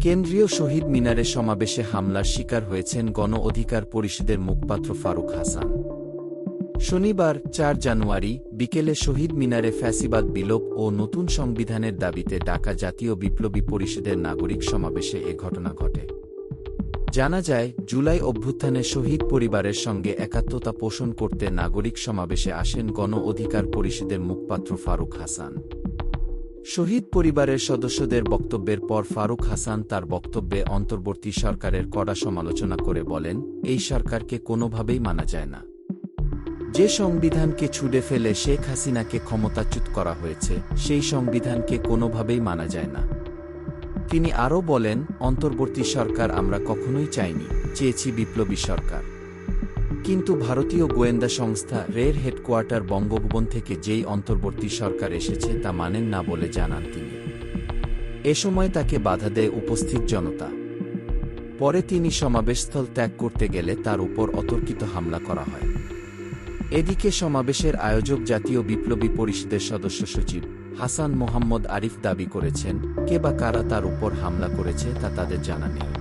কেন্দ্রীয় শহীদ মিনারে সমাবেশে হামলার শিকার হয়েছেন গণ অধিকার পরিষদের মুখপাত্র ফারুক হাসান। শনিবার, চার জানুয়ারি, বিকেলে শহীদ মিনারে ফ্যাসিবাদ বিলোপ ও নতুন সংবিধানের দাবিতে ডাকা জাতীয় বিপ্লবী পরিষদের নাগরিক সমাবেশে এ ঘটনা ঘটে। জানা যায়, জুলাই অভ্যুত্থানে শহীদ পরিবারের সঙ্গে একাত্মতা পোষণ করতে নাগরিক সমাবেশে আসেন গণ অধিকার পরিষদের মুখপাত্র ফারুক হাসান। শহীদ পরিবারের সদস্যদের বক্তব্যের পর ফারুক হাসান তার বক্তব্যে অন্তর্বর্তী সরকারের কড়া সমালোচনা করে বলেন, এই সরকারকে কোনোভাবেই মানা যায় না। যে সংবিধানকে ছুড়ে ফেলে শেখ হাসিনাকে ক্ষমতাচ্যুত করা হয়েছে, সেই সংবিধানকে কোনোভাবেই মানা যায় না। তিনি আরও বলেন, অন্তর্বর্তী সরকার আমরা কখনোই চাইনি, চেয়েছি বিপ্লবী সরকার। কিন্তু ভারতীয় গোয়েন্দা সংস্থা রের হেডকোয়ার্টার বঙ্গভবন থেকে যেই অন্তর্বর্তী সরকার এসেছে তা মানেন না বলে জানান তিনি। এ সময় তাকে বাধা দেয় উপস্থিত জনতা। পরে তিনি সমাবেশস্থল ত্যাগ করতে গেলে তার উপর অতর্কিত হামলা করা হয়। এদিকে সমাবেশের আয়োজক জাতীয় বিপ্লবী পরিষদের সদস্য সচিব হাসান মোহাম্মদ আরিফ দাবি করেছেন, কে বা কারা তার উপর হামলা করেছে তা তাদের জানা নেই।